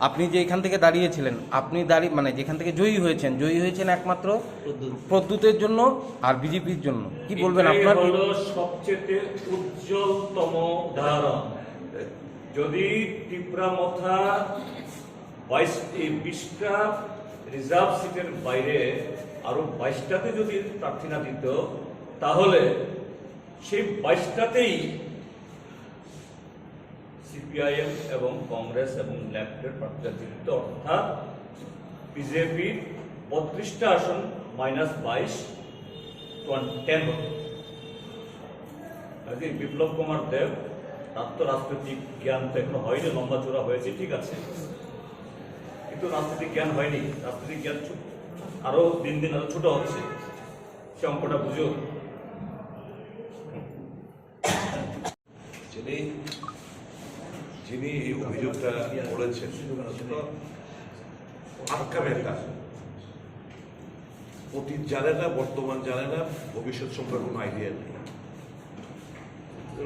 আপনি যে এখান থেকে দাঁড়িয়েছিলেন আপনি দাঁড়িয়ে মানে যেখান থেকে জয়ী হয়েছেন জয়ী হয়েছেন একমাত্র প্রদ্যুতের জন্য আর বিজেপির জন্য। কি বলবেন আপনার? হলো সবচেয়ে উজ্জ্বলতম উদাহরণ। যদি টিপরা মথা বাইশ বিশটা রিজার্ভ সিটের বাইরে আরও বাইশটাতে যদি প্রার্থী না দিত তাহলে সেই বাইশটাতেই সিপিআইএম এবং কংগ্রেস এবং লেফটের প্রার্থীরা অর্থাৎ বিজেপির বত্রিশটা আসন মাইনাস বাইশ টেন বিপ্লব কুমার দেব তার তো রাজনৈতিক জ্ঞান তো এখনও হয়নি, লম্বা চূড়া হয়েছে, ঠিক আছে। কিন্তু রাজনৈতিক জ্ঞান হয়নি, রাজনৈতিক জ্ঞান আরও দিন দিন আরও ছোট হচ্ছে। সে অঙ্কটা বুঝো। যিনি যিনি এই অভিযোগটা করেছেন কাজ অতীত জানে না, বর্তমান জানে না, ভবিষ্যৎ সম্পর্কে কোনো আইডিয়া নেই।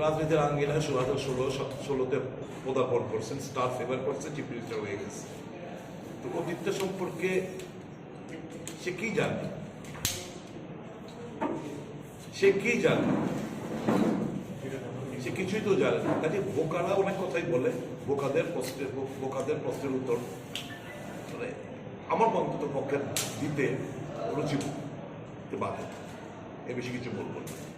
রাজনীতির আঙ্গিনা ষোলো হাজার ষোলো ষোলোতে পদার্পণ করছেন স্টার ফেভার করছে চিফ মিনিস্টার হয়ে গেছে। তো অতীতটা সম্পর্কে সে কি জানে? সে কি জানে? সে কিছুই তো জানে না। কাজে বোকারা অনেক কথাই বলে। বোকাদের প্রশ্নের বোকাদের প্রশ্নের উত্তর। মানে আমার অন্তত পক্ষে দিতে রুচি বাধে এ বেশি কিছু বলব না।